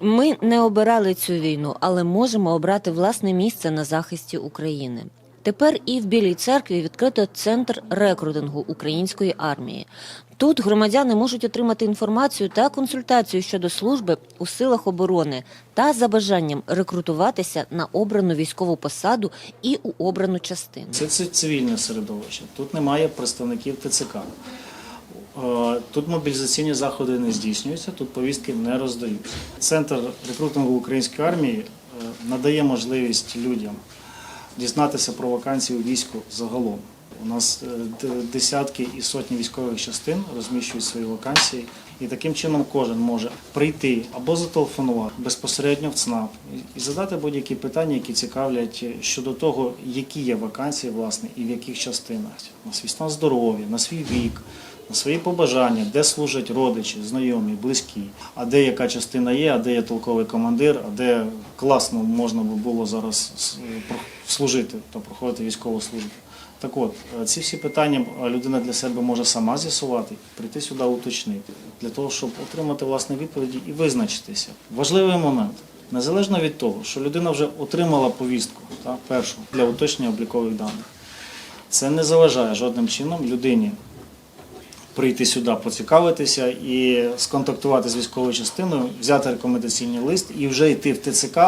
Ми не обирали цю війну, але можемо обрати власне місце на захисті України. Тепер і в Білій церкві відкрито центр рекрутингу української армії. Тут громадяни можуть отримати інформацію та консультацію щодо служби у силах оборони та за бажанням рекрутуватися на обрану військову посаду і у обрану частину. Це, цивільне середовище. Тут немає представників ТЦК. Е, Тут мобілізаційні заходи не здійснюються, тут повістки не роздаються. Центр рекрутингу української армії е, надає можливість людям дізнатися про вакансії у війську загалом. У нас е, десятки і сотні військових частин розміщують свої вакансії, і таким чином кожен може прийти або зателефонувати безпосередньо в ЦНАП і- задати будь-які питання, які цікавлять щодо того, які є вакансії, власне, і в яких частинах на свій стан здоров'я, на свій вік. На свої побажання, де служать родичі, знайомі, близькі, а де яка частина є, а де є толковий командир, а де класно можна би було зараз служити та проходити військову службу. Так от, е, ці всі питання е, людина для себе може сама з'ясувати, прийти сюди уточнити, для того, щоб отримати власне відповіді і визначитися. Важливий момент. Незалежно від того, що людина вже отримала повістку та, першу для уточнення облікових даних, це не заважає жодним чином людині прийти сюди, поцікавитися і сконтактувати з військовою частиною, взяти рекомендаційний лист і вже йти в ТЦК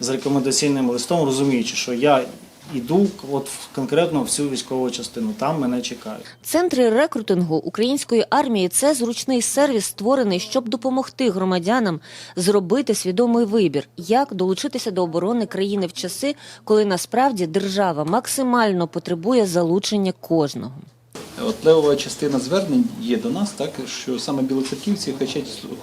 з рекомендаційним листом, розуміючи, що я йду от конкретно в цю військову частину, там мене чекають. Центри рекрутингу української армії це зручний сервіс, створений, щоб допомогти громадянам зробити свідомий вибір, як долучитися до оборони країни в часи, коли насправді держава максимально потребує залучення кожного. От левова частина звернень є до нас, так що саме білоцерківці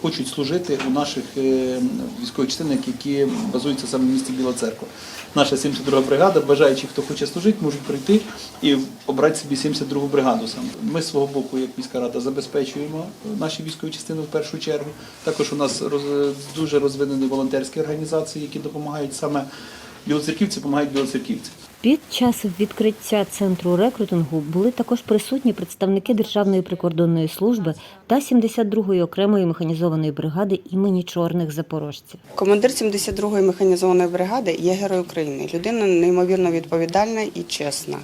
хочуть, служити у наших е, військових частинах, які базуються саме в місті Біла Церква. Наша 72 бригада, бажаючи, хто хоче служити, можуть прийти і обрати собі 72 бригаду саме. Ми з свого боку, як міська рада, забезпечуємо наші військові частини в першу чергу. Також у нас дуже розвинені волонтерські організації, які допомагають саме білоцерківці, допомагають білоцерківцям. Під час відкриття центру рекрутингу були також присутні представники Державної прикордонної служби та 72-ї окремої механізованої бригади імені чорних запорожців. Командир 72-ї механізованої бригади є герой України. Людина неймовірно відповідальна і чесна,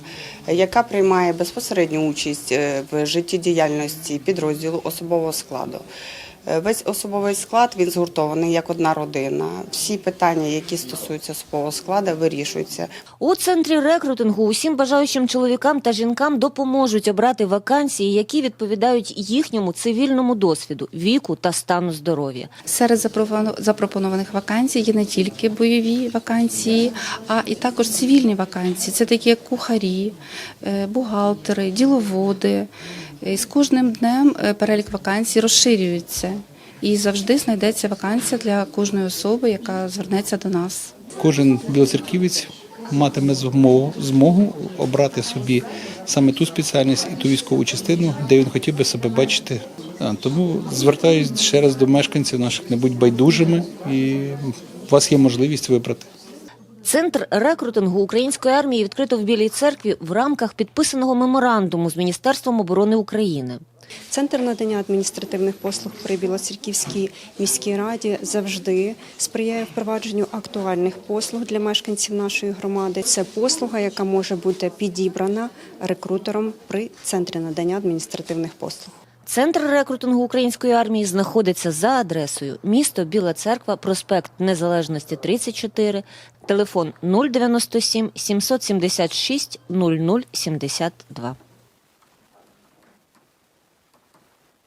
яка приймає безпосередню участь е, в життєдіяльності підрозділу особового складу. Е, Весь особовий склад він згуртований як одна родина. Всі питання, які стосуються особового складу, вирішуються. У центрі рекрутингу усім бажаючим чоловікам та жінкам допоможуть обрати вакансії, які відповідають їхньому цивільному досвіду, віку та стану здоров'я. Серед запропоно- запропонованих вакансій є не тільки бойові вакансії, а і також цивільні вакансії. Це такі як кухарі, е, бухгалтери, діловоди. І з кожним днем е, перелік вакансій розширюється. І завжди знайдеться вакансія для кожної особи, яка звернеться до нас. Кожен білоцерківець матиме змогу, змогу обрати собі саме ту спеціальність і ту військову частину, де він хотів би себе бачити. Тому звертаюсь ще раз до мешканців наших, не будь байдужими, і у вас є можливість вибрати. Центр рекрутингу української армії відкрито в Білій церкві в рамках підписаного меморандуму з Міністерством оборони України. Центр надання адміністративних послуг при Білоцерківській міській раді завжди сприяє впровадженню актуальних послуг для мешканців нашої громади. Це послуга, яка може бути підібрана рекрутером при центрі надання адміністративних послуг. Центр рекрутингу української армії знаходиться за адресою місто Біла Церква, проспект Незалежності 34, телефон 097 776 0072.